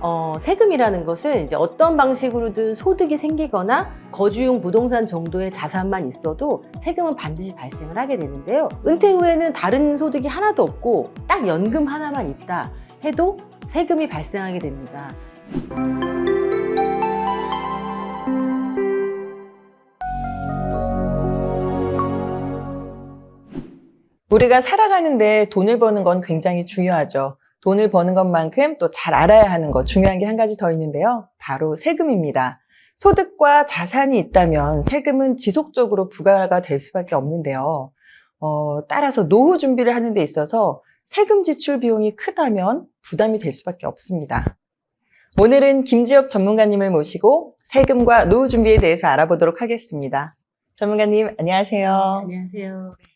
어, 세금이라는 것은 이제 어떤 방식으로든 소득이 생기거나 거주용 부동산 정도의 자산만 있어도 세금은 반드시 발생을 하게 되는데요. 은퇴 후에는 다른 소득이 하나도 없고 딱 연금 하나만 있다 해도 세금이 발생하게 됩니다. 우리가 살아가는데 돈을 버는 건 굉장히 중요하죠. 돈을 버는 것만큼 또 잘 알아야 하는 것 중요한 게 한 가지 더 있는데요. 바로 세금입니다. 소득과 자산이 있다면 세금은 지속적으로 부과가 될 수밖에 없는데요. 어, 따라서 노후 준비를 하는 데 있어서 세금 지출 비용이 크다면 부담이 될 수밖에 없습니다. 오늘은 김지엽 전문가님을 모시고 세금과 노후 준비에 대해서 알아보도록 하겠습니다. 전문가님, 안녕하세요. 안녕하세요.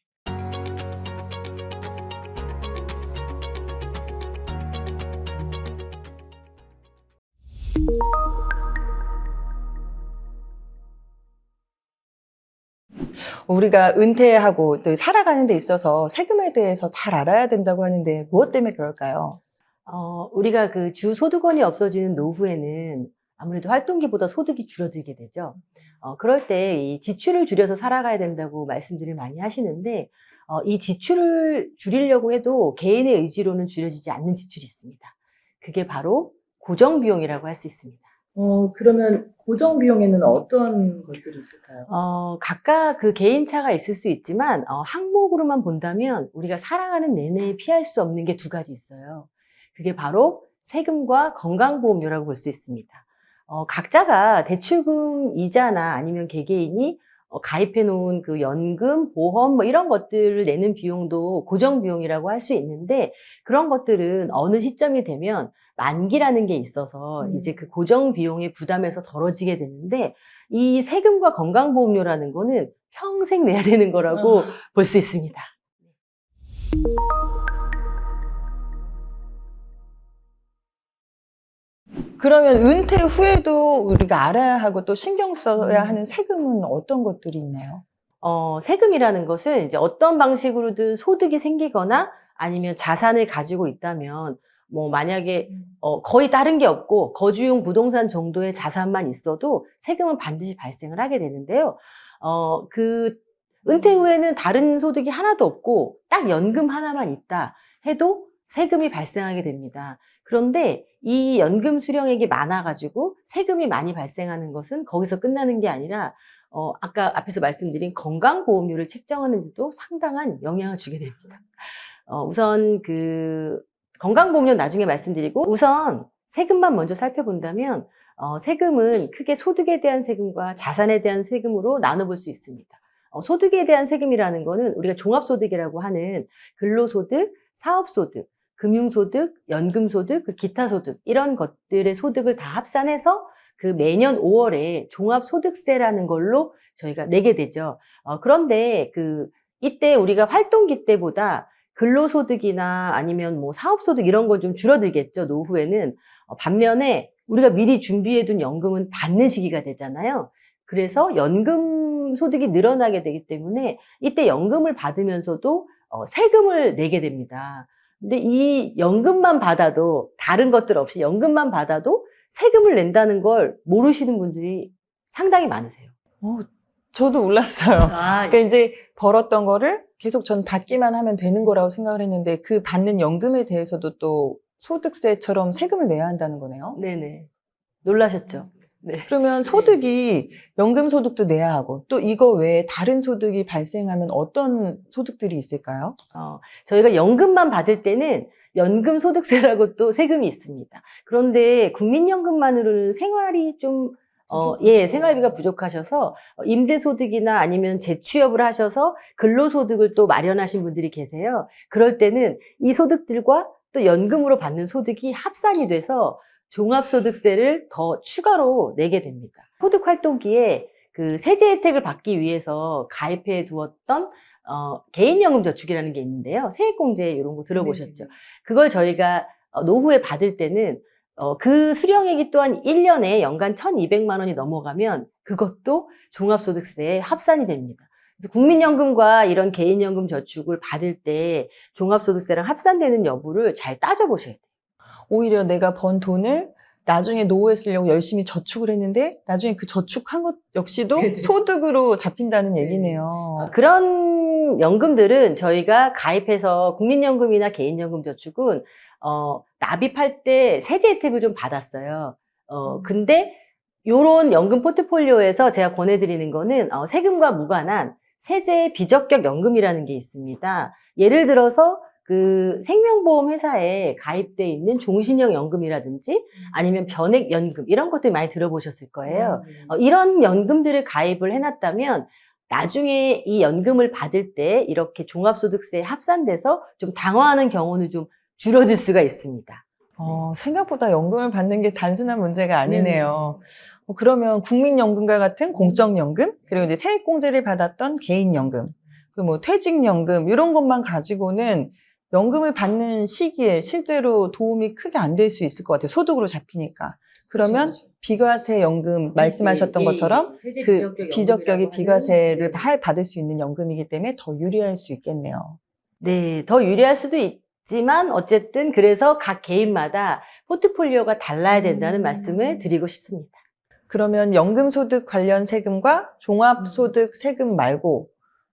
우리가 은퇴하고 또 살아가는 데 있어서 세금에 대해서 잘 알아야 된다고 하는데 무엇 때문에 그럴까요? 어, 우리가 그 주 소득원이 없어지는 노후에는 아무래도 활동기보다 소득이 줄어들게 되죠. 어, 그럴 때 이 지출을 줄여서 살아가야 된다고 말씀들을 많이 하시는데, 어, 이 지출을 줄이려고 해도 개인의 의지로는 줄여지지 않는 지출이 있습니다. 그게 바로 고정비용이라고 할 수 있습니다. 어, 그러면 고정 비용에는 어떤 것들이 있을까요? 어, 각각 그 개인차가 있을 수 있지만, 어, 항목으로만 본다면 우리가 살아가는 내내 피할 수 없는 게 두 가지 있어요. 그게 바로 세금과 건강보험료라고 볼 수 있습니다. 어, 각자가 대출금 이자나 아니면 개개인이 어, 가입해 놓은 그 연금, 보험 뭐 이런 것들을 내는 비용도 고정 비용이라고 할 수 있는데 그런 것들은 어느 시점이 되면 만기라는 게 있어서 음. 이제 그 고정 비용의 부담에서 덜어지게 되는데 이 세금과 건강보험료라는 거는 평생 내야 되는 거라고 아. 볼수 있습니다. 그러면 은퇴 후에도 우리가 알아야 하고 또 신경 써야 음. 하는 세금은 어떤 것들이 있나요? 어, 세금이라는 것은 이제 어떤 방식으로든 소득이 생기거나 아니면 자산을 가지고 있다면 뭐 만약에 어, 거의 다른 게 없고 거주용 부동산 정도의 자산만 있어도 세금은 반드시 발생을 하게 되는데요. 어, 그 은퇴 후에는 다른 소득이 하나도 없고 딱 연금 하나만 있다 해도 세금이 발생하게 됩니다. 그런데 이 연금 수령액이 많아가지고 세금이 많이 발생하는 것은 거기서 끝나는 게 아니라 어, 아까 앞에서 말씀드린 건강보험료를 책정하는 데도 상당한 영향을 주게 됩니다. 어, 우선 그 건강보험료 나중에 말씀드리고 우선 세금만 먼저 살펴본다면 어, 세금은 크게 소득에 대한 세금과 자산에 대한 세금으로 나눠볼 수 있습니다. 어, 소득에 대한 세금이라는 거는 우리가 종합소득이라고 하는 근로소득, 사업소득, 금융소득, 연금소득, 그 기타소득 이런 것들의 소득을 다 합산해서 그 매년 5월에 종합소득세라는 걸로 저희가 내게 되죠. 어, 그런데 그 이때 우리가 활동기 때보다 근로소득이나 아니면 뭐 사업소득 이런 건 좀 줄어들겠죠, 노후에는. 어, 반면에 우리가 미리 준비해둔 연금은 받는 시기가 되잖아요. 그래서 연금 소득이 늘어나게 되기 때문에 이때 연금을 받으면서도 어, 세금을 내게 됩니다. 근데 이 연금만 받아도 다른 것들 없이 연금만 받아도 세금을 낸다는 걸 모르시는 분들이 상당히 많으세요. 어, 저도 몰랐어요. 아, 그러니까 이제 벌었던 거를 계속 전 받기만 하면 되는 거라고 생각을 했는데 그 받는 연금에 대해서도 또 소득세처럼 세금을 내야 한다는 거네요. 네네. 놀라셨죠? 네. 그러면 소득이 연금 소득도 내야 하고 또 이거 외에 다른 소득이 발생하면 어떤 소득들이 있을까요? 어, 저희가 연금만 받을 때는 연금 소득세라고 또 세금이 있습니다. 그런데 국민연금만으로는 생활이 좀 어, 예, 생활비가 부족하셔서 어, 임대소득이나 아니면 재취업을 하셔서 근로소득을 또 마련하신 분들이 계세요. 그럴 때는 이 소득들과 또 연금으로 받는 소득이 합산이 돼서 종합소득세를 더 추가로 내게 됩니다. 소득 활동기에 그 세제 혜택을 받기 위해서 가입해 두었던 어, 개인연금 저축이라는 게 있는데요. 세액공제 이런 거 들어보셨죠? 그걸 저희가 어, 노후에 받을 때는 어, 그 수령액이 또한 1년에 연간 1,200만 원이 넘어가면 그것도 종합소득세에 합산이 됩니다. 그래서 국민연금과 이런 개인연금 저축을 받을 때 종합소득세랑 합산되는 여부를 잘 따져보셔야 돼요. 오히려 내가 번 돈을 나중에 노후에 쓰려고 열심히 저축을 했는데 나중에 그 저축한 것 역시도 네네. 소득으로 잡힌다는 네. 얘기네요. 그런 연금들은 저희가 가입해서 국민연금이나 개인연금 저축은 어, 납입할 때 세제 혜택을 좀 받았어요. 어, 근데 요런 연금 포트폴리오에서 제가 권해드리는 거는 어, 세금과 무관한 세제 비적격 연금이라는 게 있습니다. 예를 들어서 그 생명보험 회사에 가입돼 있는 종신형 연금이라든지 아니면 변액 연금 이런 것들 많이 들어보셨을 거예요. 네. 어, 이런 연금들을 가입을 해놨다면 나중에 이 연금을 받을 때 이렇게 종합소득세에 합산돼서 좀 당황하는 경우는 좀 줄어들 수가 있습니다. 어, 생각보다 연금을 받는 게 단순한 문제가 아니네요. 어, 그러면 국민연금과 같은 공적연금, 그리고 이제 세액공제를 받았던 개인연금, 그 뭐 퇴직연금, 이런 것만 가지고는 연금을 받는 시기에 실제로 도움이 크게 안 될 수 있을 것 같아요. 소득으로 잡히니까. 그러면 그렇죠, 그렇죠. 비과세 연금 말씀하셨던 예, 것처럼 세제 그 비적격 비적격이 비과세를 네. 할- 받을 수 있는 연금이기 때문에 더 유리할 수 있겠네요. 네, 더 유리할 수도 있지만 어쨌든 그래서 각 개인마다 포트폴리오가 달라야 된다는 음. 말씀을 드리고 싶습니다. 그러면 연금소득 관련 세금과 종합소득 세금 말고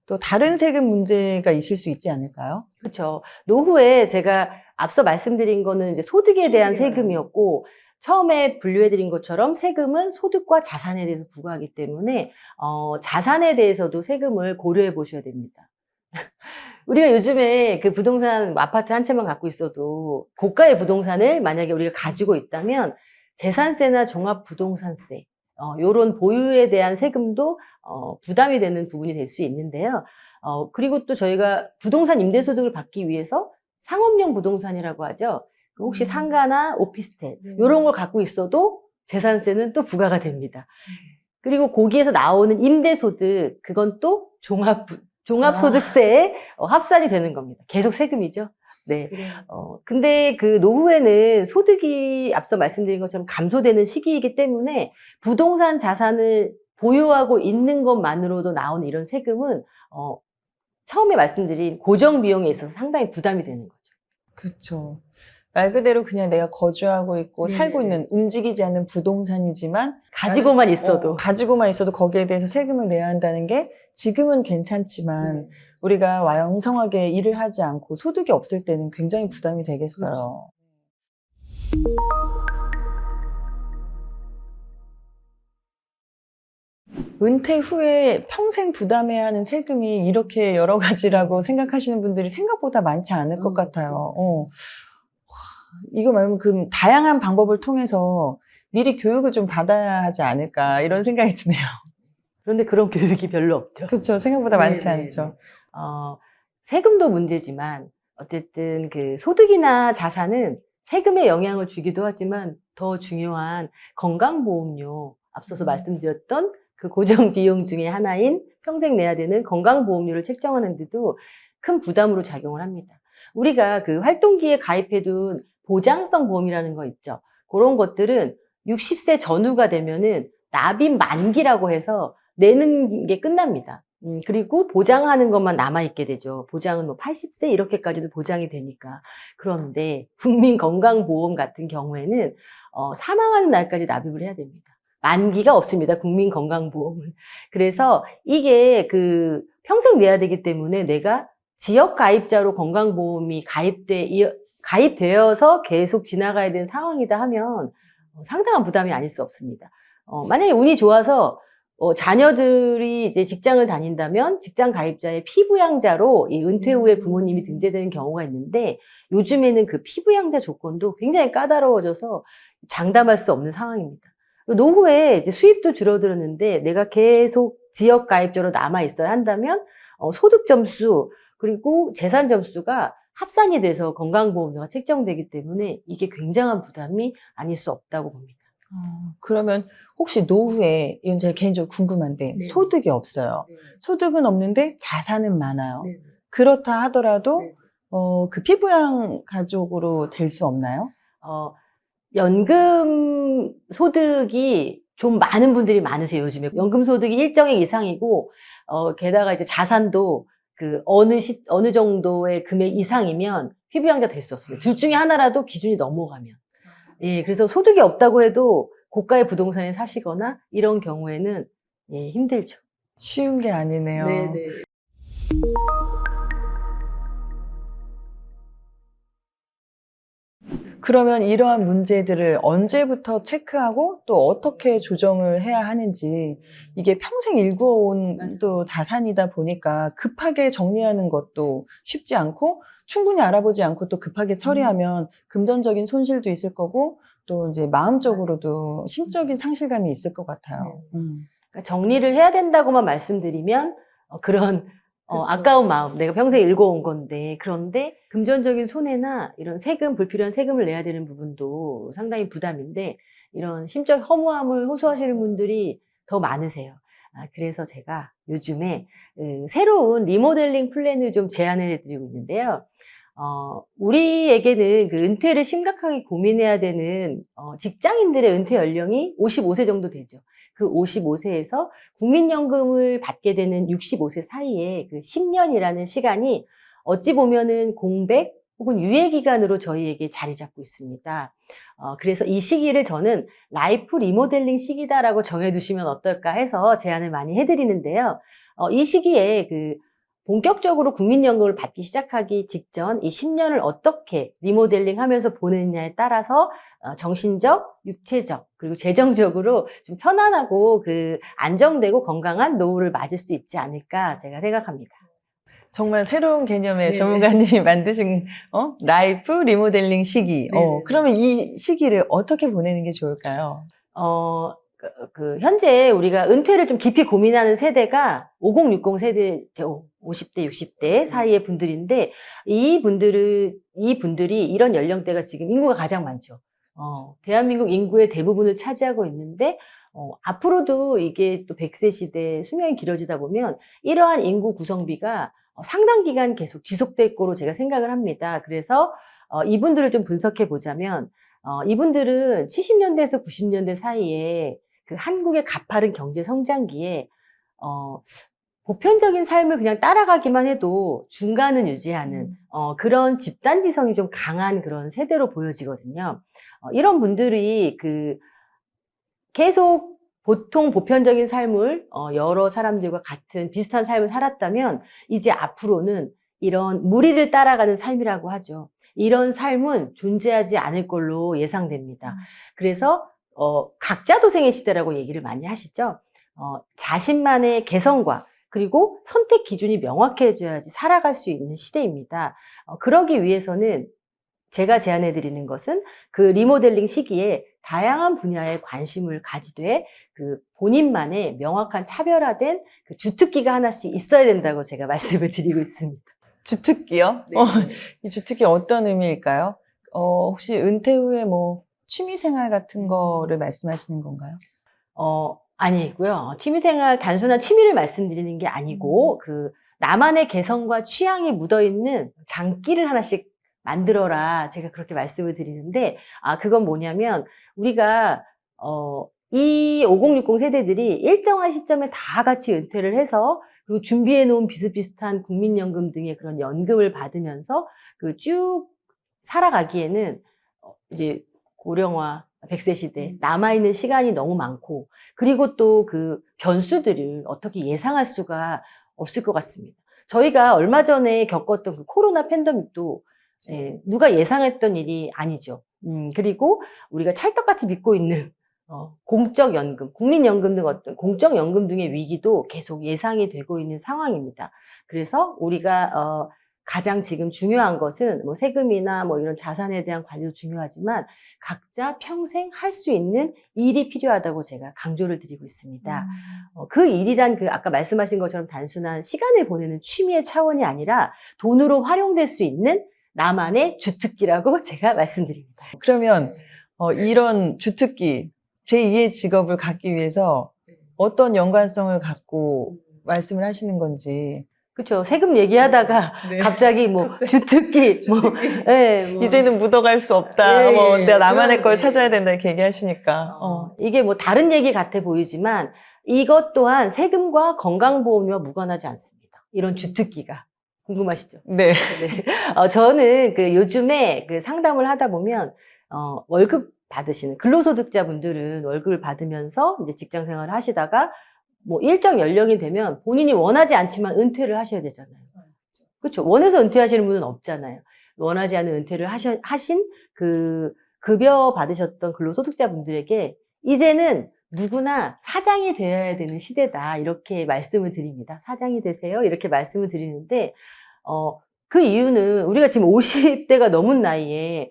또 다른 세금 문제가 있을 수 있지 않을까요? 그렇죠. 노후에 제가 앞서 말씀드린 거는 이제 소득에 대한 세금이었고 처음에 분류해드린 것처럼 세금은 소득과 자산에 대해서 부과하기 때문에 어, 자산에 대해서도 세금을 고려해 보셔야 됩니다. 우리가 요즘에 그 부동산 아파트 한 채만 갖고 있어도 고가의 부동산을 만약에 우리가 가지고 있다면 재산세나 종합부동산세 어, 요런 보유에 대한 세금도 어, 부담이 되는 부분이 될 수 있는데요. 어, 그리고 또 저희가 부동산 임대소득을 받기 위해서 상업용 부동산이라고 하죠. 그 혹시 음. 상가나 오피스텔 네. 이런 걸 갖고 있어도 재산세는 또 부과가 됩니다. 그리고 거기에서 나오는 임대소득 그건 또 종합 종합소득세에 어, 합산이 되는 겁니다. 계속 세금이죠. 네. 그래요. 어, 근데 그 노후에는 소득이 앞서 말씀드린 것처럼 감소되는 시기이기 때문에 부동산 자산을 보유하고 있는 것만으로도 나오는 이런 세금은, 어, 처음에 말씀드린 고정 비용에 있어서 상당히 부담이 되는 거죠. 그렇죠. 말 그대로 그냥 내가 거주하고 있고 네네네. 살고 있는 움직이지 않는 부동산이지만 가지고만 있어도. 어, 가지고만 있어도 거기에 대해서 세금을 내야 한다는 게 지금은 괜찮지만 네. 우리가 왕성하게 일을 하지 않고 소득이 없을 때는 굉장히 부담이 되겠어요. 그렇죠. 은퇴 후에 평생 부담해야 하는 세금이 이렇게 여러 가지라고 생각하시는 분들이 생각보다 많지 않을 것 음, 같아요. 어. 와, 이거 말고 그럼 다양한 방법을 통해서 미리 교육을 좀 받아야 하지 않을까 이런 생각이 드네요. 그런데 그런 교육이 별로 없죠. 그렇죠. 생각보다 많지 네네네. 않죠. 어, 세금도 문제지만 어쨌든 그 소득이나 자산은 세금에 영향을 주기도 하지만 더 중요한 건강보험료 앞서서 음. 말씀드렸던 그 고정 비용 중에 하나인 평생 내야 되는 건강보험료를 책정하는데도 큰 부담으로 작용을 합니다. 우리가 그 활동기에 가입해둔 보장성 보험이라는 거 있죠. 그런 것들은 60세 전후가 되면은 납입 만기라고 해서 내는 게 끝납니다. 음, 그리고 보장하는 것만 남아있게 되죠. 보장은 뭐 80세 이렇게까지도 보장이 되니까. 그런데 국민건강보험 같은 경우에는 어, 사망하는 날까지 납입을 해야 됩니다. 만기가 없습니다. 국민건강보험은. 그래서 이게 그 평생 내야 되기 때문에 내가 지역 가입자로 건강보험이 가입돼, 가입되어서 계속 지나가야 되는 상황이다 하면 어, 상당한 부담이 아닐 수 없습니다. 어, 만약에 운이 좋아서 어, 자녀들이 이제 직장을 다닌다면 직장 가입자의 피부양자로 이 은퇴 후에 부모님이 등재되는 경우가 있는데 요즘에는 그 피부양자 조건도 굉장히 까다로워져서 장담할 수 없는 상황입니다. 노후에 이제 수입도 줄어들었는데 내가 계속 지역 가입자로 남아 있어야 한다면 어, 소득 점수 그리고 재산 점수가 합산이 돼서 건강보험료가 책정되기 때문에 이게 굉장한 부담이 아닐 수 없다고 봅니다. 어, 그러면 혹시 노후에 이건 제가 개인적으로 궁금한데 네. 소득이 없어요. 네. 소득은 없는데 자산은 많아요. 네. 그렇다 하더라도 네. 어, 그 피부양 가족으로 될 수 없나요? 어, 연금 소득이 좀 많은 분들이 많으세요, 요즘에. 연금 소득이 일정액 이상이고, 어, 게다가 이제 자산도 그 어느 시, 어느 정도의 금액 이상이면 피부양자 될 수 없습니다. 둘 중에 하나라도 기준이 넘어가면. 예, 그래서 소득이 없다고 해도 고가의 부동산에 사시거나 이런 경우에는 예, 힘들죠. 쉬운 게 아니네요. 그러면 이러한 문제들을 언제부터 체크하고 또 어떻게 조정을 해야 하는지 이게 평생 일구어온. 또 자산이다 보니까 급하게 정리하는 것도 쉽지 않고 충분히 알아보지 않고 또 급하게 처리하면 금전적인 손실도 있을 거고 또 이제 마음적으로도 심적인 상실감이 있을 것 같아요. 음. 그러니까 정리를 해야 된다고만 말씀드리면 어, 그런 어. 아까운 마음, 내가 평생 읽어온 건데 그런데 금전적인 손해나 이런 세금 불필요한 세금을 내야 되는 부분도 상당히 부담인데 이런 심적 허무함을 호소하시는 분들이 더 많으세요. 아, 그래서 제가 요즘에 그 새로운 리모델링 플랜을 좀 제안해 드리고 있는데요. 어, 우리에게는 그 은퇴를 심각하게 고민해야 되는 어, 직장인들의 은퇴 연령이 55세 정도 되죠. 그 55세에서 국민연금을 받게 되는 65세 사이에 그 10년이라는 시간이 어찌 보면은 공백 혹은 유예 기간으로 저희에게 자리 잡고 있습니다. 어, 그래서 이 시기를 저는 라이프 리모델링 시기다라고 정해두시면 어떨까 해서 제안을 많이 해드리는데요. 어, 이 시기에 그 본격적으로 국민연금을 받기 시작하기 직전 이 10년을 어떻게 리모델링 하면서 보내느냐에 따라서 어, 정신적, 육체적, 그리고 재정적으로 좀 편안하고 그 안정되고 건강한 노후를 맞을 수 있지 않을까 제가 생각합니다. 정말 새로운 개념의 네네. 전문가님이 만드신 어? 라이프 리모델링 시기. 어. 그러면 이 시기를 어떻게 보내는 게 좋을까요? 어, 그, 그 현재 우리가 은퇴를 좀 깊이 고민하는 세대가 5060 세대, 저 50대, 60대 사이의 분들인데 이 분들은 이 분들이 이런 연령대가 지금 인구가 가장 많죠. 어, 대한민국 인구의 대부분을 차지하고 있는데 어, 앞으로도 이게 또 100세 시대 수명이 길어지다 보면 이러한 인구 구성비가 어, 상당 기간 계속 지속될 거로 제가 생각을 합니다. 그래서 어, 이분들을 좀 분석해 보자면 어, 이분들은 70년대에서 90년대 사이에 그 한국의 가파른 경제 성장기에 어, 보편적인 삶을 그냥 따라가기만 해도 중간은 유지하는 음. 어, 그런 집단지성이 좀 강한 그런 세대로 보여지거든요. 어, 이런 분들이 그 계속 보통 보편적인 삶을 어, 여러 사람들과 같은 비슷한 삶을 살았다면 이제 앞으로는 이런 무리를 따라가는 삶이라고 하죠. 이런 삶은 존재하지 않을 걸로 예상됩니다. 그래서 어, 각자 도생의 시대라고 얘기를 많이 하시죠. 어, 자신만의 개성과 그리고 선택 기준이 명확해져야지 살아갈 수 있는 시대입니다. 어, 그러기 위해서는 제가 제안해 드리는 것은 그 리모델링 시기에 다양한 분야에 관심을 가지되 그 본인만의 명확한 차별화된 그 주특기가 하나씩 있어야 된다고 제가 말씀을 드리고 있습니다. 주특기요? 네. 어, 이 주특기 어떤 의미일까요? 어, 혹시 은퇴 후에 뭐 취미 생활 같은 거를 말씀하시는 건가요? 어, 아니고요. 취미생활, 단순한 취미를 말씀드리는 게 아니고, 그, 나만의 개성과 취향이 묻어있는 장기를 하나씩 만들어라. 제가 그렇게 말씀을 드리는데, 아, 그건 뭐냐면, 우리가, 어, 이 5060 세대들이 일정한 시점에 다 같이 은퇴를 해서, 그리고 준비해 놓은 비슷비슷한 국민연금 등의 그런 연금을 받으면서, 그 쭉 살아가기에는, 어, 이제 고령화, 100세 시대, 남아있는 시간이 너무 많고, 그리고 또 그 변수들을 어떻게 예상할 수가 없을 것 같습니다. 저희가 얼마 전에 겪었던 그 코로나 팬데믹도 예, 누가 예상했던 일이 아니죠. 음, 그리고 우리가 찰떡같이 믿고 있는 어, 공적연금, 국민연금 등 어떤 공적연금 등의 위기도 계속 예상이 되고 있는 상황입니다. 그래서 우리가 어, 가장 지금 중요한 것은 뭐 세금이나 뭐 이런 자산에 대한 관리도 중요하지만 각자 평생 할 수 있는 일이 필요하다고 제가 강조를 드리고 있습니다. 어, 그 일이란 그 아까 말씀하신 것처럼 단순한 시간을 보내는 취미의 차원이 아니라 돈으로 활용될 수 있는 나만의 주특기라고 제가 말씀드립니다. 그러면 어, 이런 주특기, 제2의 직업을 갖기 위해서 어떤 연관성을 갖고 말씀을 하시는 건지 그렇죠. 세금 얘기하다가 네. 갑자기 뭐 갑자기 주특기, 뭐, 예, 뭐. 이제는 묻어갈 수 없다. 예, 뭐 예, 내가 나만의 그런 걸 게. 찾아야 된다 이렇게 얘기하시니까. 어. 어, 이게 뭐 다른 얘기 같아 보이지만 이것 또한 세금과 건강보험료와 무관하지 않습니다. 이런 주특기가 궁금하시죠? 네. 네. 어, 저는 그 요즘에 그 상담을 하다 보면 어, 월급 받으시는 근로소득자분들은 월급을 받으면서 이제 직장 생활을 하시다가 뭐 일정 연령이 되면 본인이 원하지 않지만 은퇴를 하셔야 되잖아요. 그렇죠. 원해서 은퇴하시는 분은 없잖아요. 원하지 않은 은퇴를 하셔, 하신 그 급여 받으셨던 근로소득자분들에게 이제는 누구나 사장이 되어야 되는 시대다. 이렇게 말씀을 드립니다. 사장이 되세요. 이렇게 말씀을 드리는데, 어, 그 이유는 우리가 지금 50대가 넘은 나이에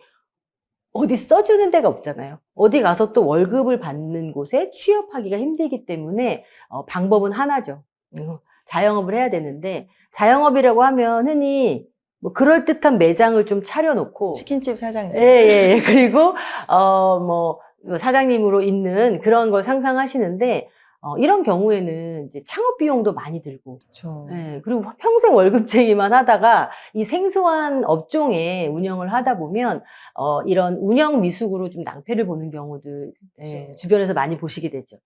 어디 써주는 데가 없잖아요. 어디 가서 또 월급을 받는 곳에 취업하기가 힘들기 때문에 어, 방법은 하나죠. 음, 자영업을 해야 되는데 자영업이라고 하면 흔히 뭐 그럴 듯한 매장을 좀 차려놓고 치킨집 사장님. 예, 예, 예. 그리고, 어, 뭐, 사장님으로 있는 그런 걸 상상하시는데, 어, 이런 경우에는 이제 창업 비용도 많이 들고, 그렇죠. 예, 그리고 평생 월급쟁이만 하다가 이 생소한 업종에 운영을 하다 보면, 어, 이런 운영 미숙으로 좀 낭패를 보는 경우들, 예, 그렇죠. 주변에서 많이 보시게 되죠.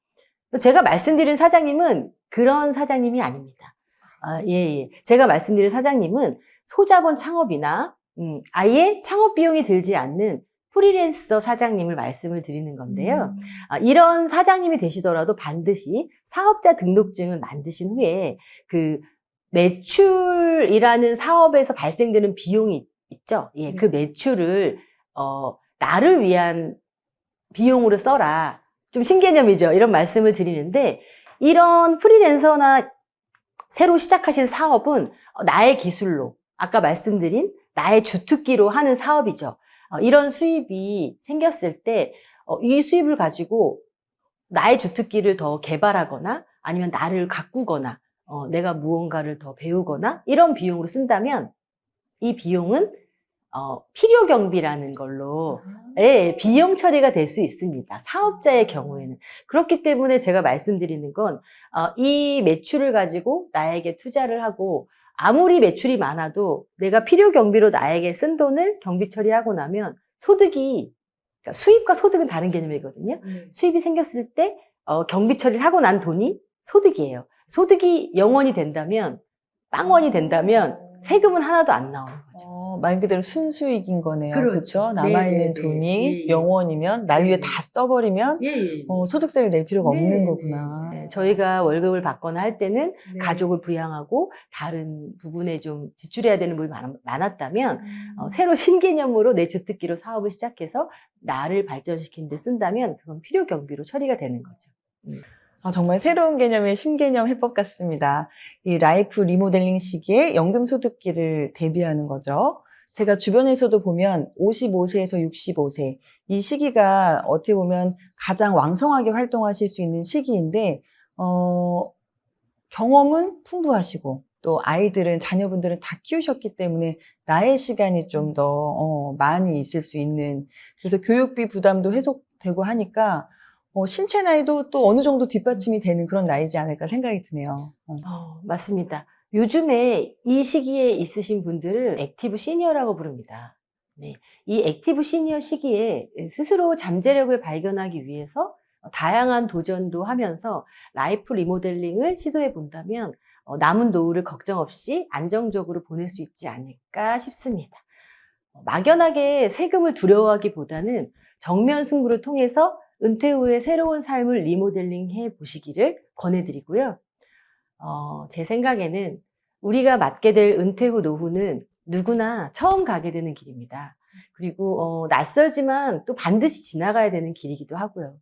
제가 말씀드린 사장님은 그런 사장님이 아닙니다. 아, 예, 예. 제가 말씀드린 사장님은 소자본 창업이나 음, 아예 창업 비용이 들지 않는 프리랜서 사장님을 말씀을 드리는 건데요. 음. 아, 이런 사장님이 되시더라도 반드시 사업자 등록증을 만드신 후에 그 매출이라는 사업에서 발생되는 비용이 있죠. 예, 그 매출을 어, 나를 위한 비용으로 써라. 좀 신개념이죠. 이런 말씀을 드리는데 이런 프리랜서나 새로 시작하신 사업은 어, 나의 기술로 아까 말씀드린 나의 주특기로 하는 사업이죠. 어, 이런 수입이 생겼을 때, 어, 이 수입을 가지고 나의 주특기를 더 개발하거나 아니면 나를 가꾸거나, 어, 내가 무언가를 더 배우거나 이런 비용으로 쓴다면 이 비용은 어, 필요 경비라는 걸로 예, 비용 처리가 될 수 있습니다. 사업자의 경우에는. 그렇기 때문에 제가 말씀드리는 건, 어, 이 매출을 가지고 나에게 투자를 하고, 아무리 매출이 많아도 내가 필요 경비로 나에게 쓴 돈을 경비 처리하고 나면 소득이, 그러니까 수입과 소득은 다른 개념이거든요. 네. 수입이 생겼을 때, 어, 경비 처리를 하고 난 돈이 소득이에요. 소득이 0원이 된다면, 빵원이 된다면, 세금은 하나도 안 나오는 거죠. 어, 말 그대로 순수익인 거네요. 그렇죠. 그렇죠. 네, 남아있는 네, 네. 돈이 예, 예. 영원이면 날 위해 네. 다 써버리면 예, 예. 어, 소득세를 낼 필요가 네, 없는 네, 거구나. 네. 저희가 월급을 받거나 할 때는 네. 가족을 부양하고 다른 부분에 좀 지출해야 되는 부분이 많- 많았다면 음. 어, 새로 신개념으로 내 주특기로 사업을 시작해서 나를 발전시키는 데 쓴다면 그건 필요 경비로 처리가 되는 거죠. 아, 정말 새로운 개념의 신개념 해법 같습니다. 이 라이프 리모델링 시기에 연금 소득기를 대비하는 거죠. 제가 주변에서도 보면 55세에서 65세 이 시기가 어떻게 보면 가장 왕성하게 활동하실 수 있는 시기인데 어, 경험은 풍부하시고 또 아이들은 자녀분들은 다 키우셨기 때문에 나의 시간이 좀더 어, 많이 있을 수 있는 그래서 교육비 부담도 해소되고 하니까 어, 신체 나이도 또 어느 정도 뒷받침이 되는 그런 나이지 않을까 생각이 드네요. 어. 어, 맞습니다. 요즘에 이 시기에 있으신 분들을 액티브 시니어라고 부릅니다. 네. 이 액티브 시니어 시기에 스스로 잠재력을 발견하기 위해서 다양한 도전도 하면서 라이프 리모델링을 시도해 본다면 어, 남은 노후를 걱정 없이 안정적으로 보낼 수 있지 않을까 싶습니다. 어, 막연하게 세금을 두려워하기보다는 정면 승부를 통해서 은퇴 후에 새로운 삶을 리모델링 해 보시기를 권해드리고요. 어, 제 생각에는 우리가 맞게 될 은퇴 후 노후는 누구나 처음 가게 되는 길입니다. 그리고 어, 낯설지만 또 반드시 지나가야 되는 길이기도 하고요.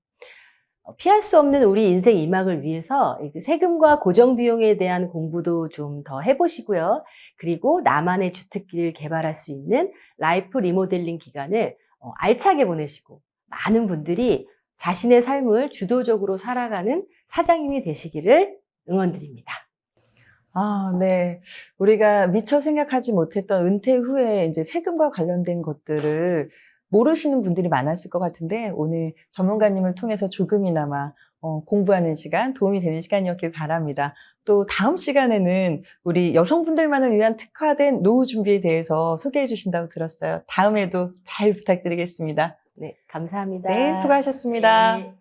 어, 피할 수 없는 우리 인생 이막을 위해서 이 세금과 고정 비용에 대한 공부도 좀 더 해보시고요. 그리고 나만의 주특기를 개발할 수 있는 라이프 리모델링 기간을 어, 알차게 보내시고 많은 분들이 자신의 삶을 주도적으로 살아가는 사장님이 되시기를 응원드립니다. 아, 네. 우리가 미처 생각하지 못했던 은퇴 후에 이제 세금과 관련된 것들을 모르시는 분들이 많았을 것 같은데 오늘 전문가님을 통해서 조금이나마 어, 공부하는 시간, 도움이 되는 시간이었길 바랍니다. 또 다음 시간에는 우리 여성분들만을 위한 특화된 노후 준비에 대해서 소개해 주신다고 들었어요. 다음에도 잘 부탁드리겠습니다. 네, 감사합니다. 네, 수고하셨습니다. 네.